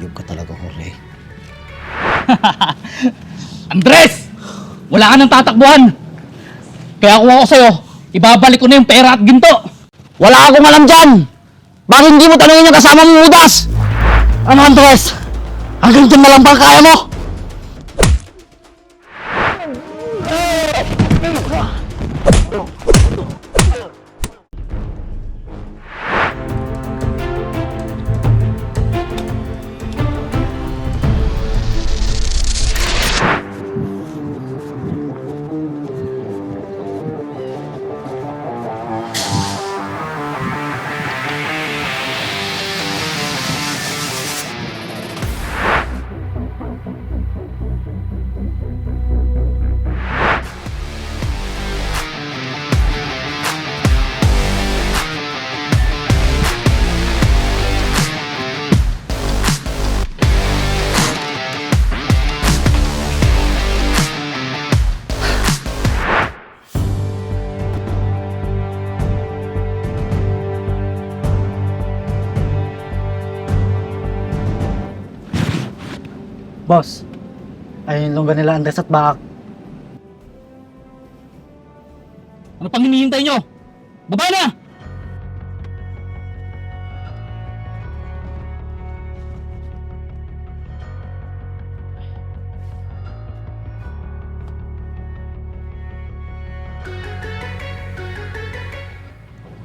Hayop ka talaga, Jorge. Andres! Wala ka nang tatakbuhan! Kaya kung ako sa'yo, ibabalik ko na yung pera at ginto! Wala akong alam dyan! Bakit hindi mo tanungin yung kasama mong udas? Ano, Andres? Hanggang dyan na lang ba kaya mo? Boss, ayun yung lungga nila Andres at Bakak. Ano pang hinihintay nyo? Baba na!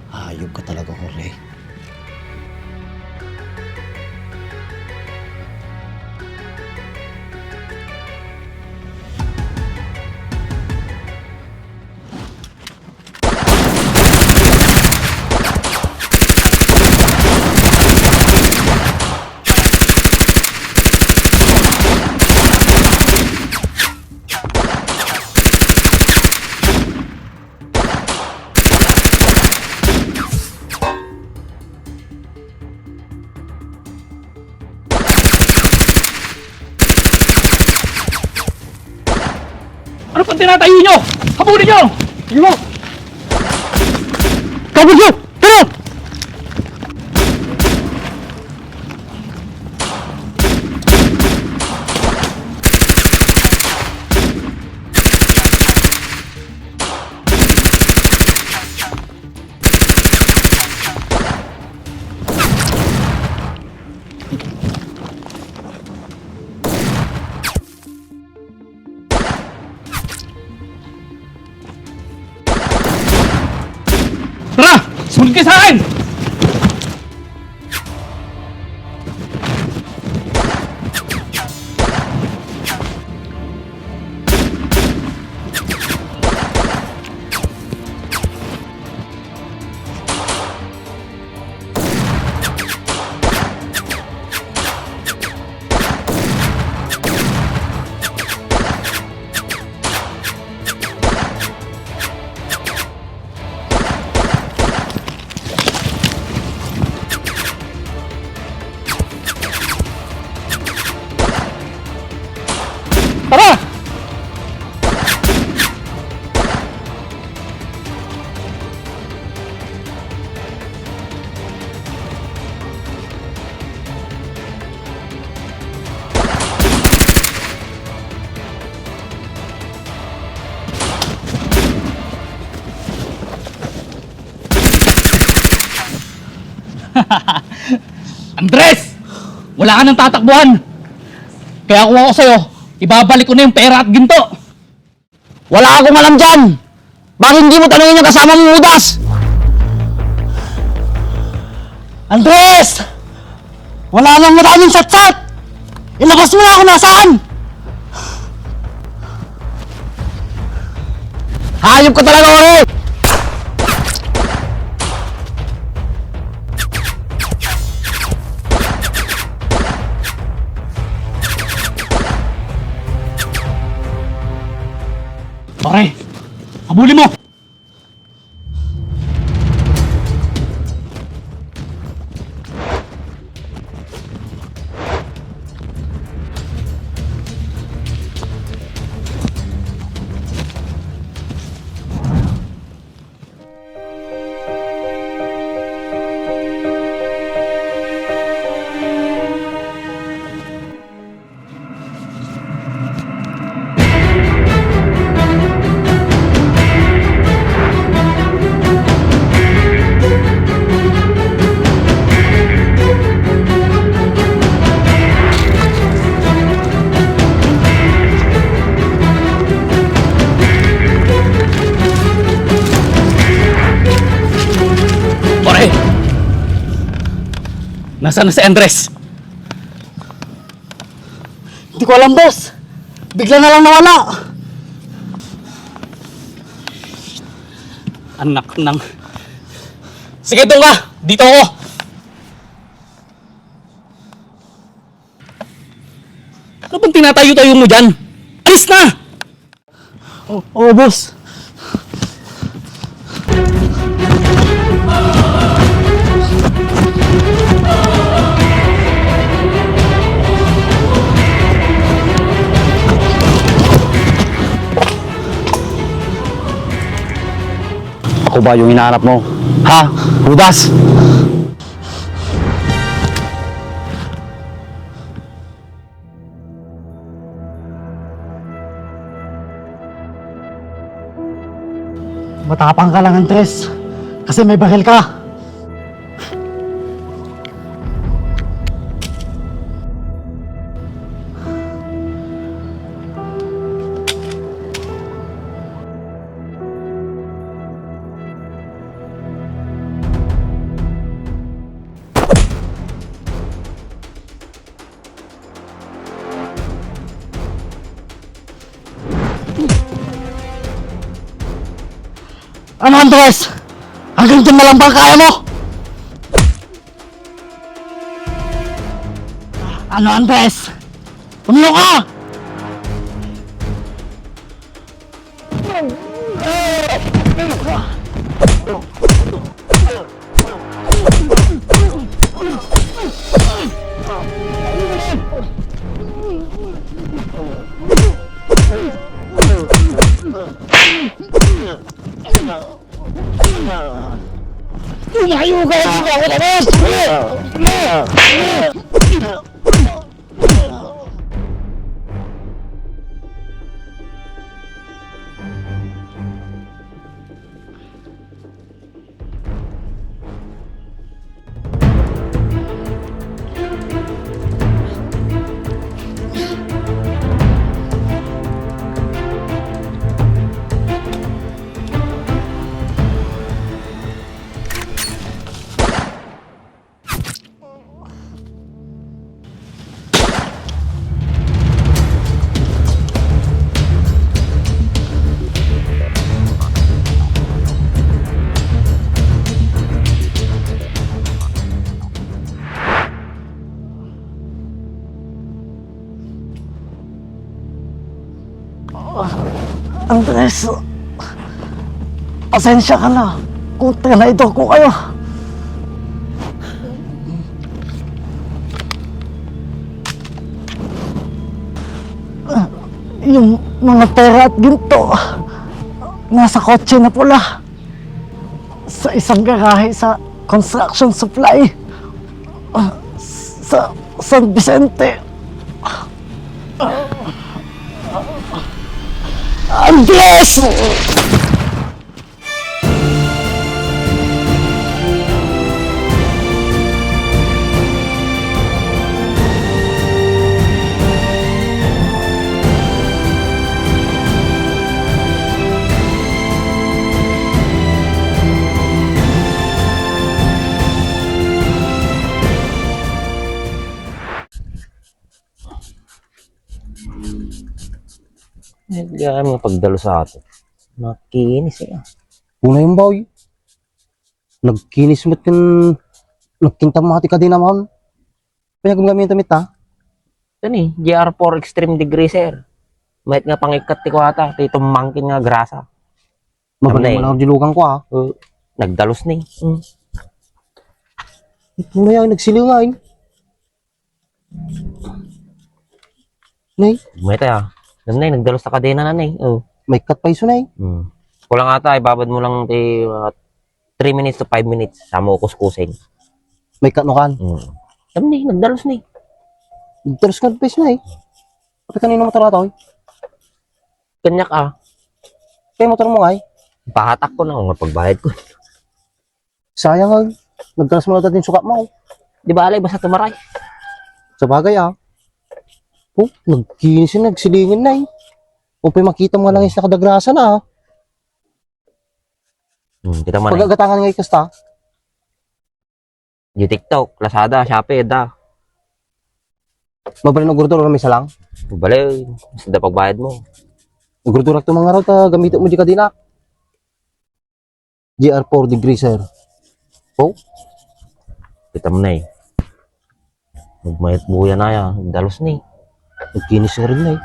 Hayop ka talaga, Jorge. Ano pang tinatayo nyo? Habulin nyo! Sige mo! Kabog Andres! Wala ka nang tatakbuhan! Kaya kung ako sa'yo, ibabalik ko na yung pera at ginto! Wala akong alam dyan! Bakit hindi mo tanungin yung kasama mong udas? Andres! Wala nang maraming satsat! Ilabas mo na ako nasaan! Hayop ka talaga, Jorge! Habulin mo! Nasaan na si Andres? Hindi ko alam, boss. Bigla na lang nawala. Anak ng... Sige, doon ka! Dito ako! Ano bang tinatayo-tayo mo dyan? Alis na! Oo, oh, boss. Ako ba yung hinahanap mo? Ha? Judas? Matapang ka lang, Andres. Kasi may baril ka. Ano, Andres? Hanggang dyan na lang ba kaya mo? Ano, Andres? Tumulong ka! Tumayo ka! Andres, pasensya ka na. Kung tinaido ko kayo. Yung mga pera at ginto, nasa kotse na pula. Sa isang garahe sa construction supply. Sa San Vicente. Andres! Hindi kami pagdalo sa ato. Makinis eh. Una yung boy. Nagkinis mo't yung nagkintamati ka din naman. Kaya gumagamit tamit ha. Ito ni, GR4 Extreme Degree sir. Mahit nga pangikat ti ko ata. Ito mangkin nga grasa. Magaling Tamlay. mo lang dilugan ko ha. Uh, nagdalos ni. Mm. Ano yan, nagsilingain. Nay, Mahit ah. Nanay, nagdalos sa kadena nanay. Oh. may cut pa iso nay. Mm. Kulang ata, ibabad mo lang ti 3 minutes to 5 minutes. Sama ko kuskusin. May cut no kan. Mm. Sabi ni, nagdalos ni. Nagtaros ka pa nay. Kapag kanino motor ato, Kanyak ah. kaya motor mo nga eh. Pahatak ko na kung pagbayad ko. Sayang nga. Nagtaros mo na dating sukat mo. Di ba alay, basta tumaray. Sa bagay ah. Oh, nagkinis yun, nagsilingin na eh. O pa makita mo lang is nakadagrasa na ah. Mm, kita mo na. Pagagatangan nga ikasta. Di TikTok, Lazada, Shopee, da. Mabalin og gurdura may salang. Bale, sada pagbayad mo. Gurdura to mga raw ta gamiton mo di kadina. GR4 degree sir. Oh, Kita mo na eh. Magmayat buya na yan. Dalos na eh. Nagkinis nga rin na eh.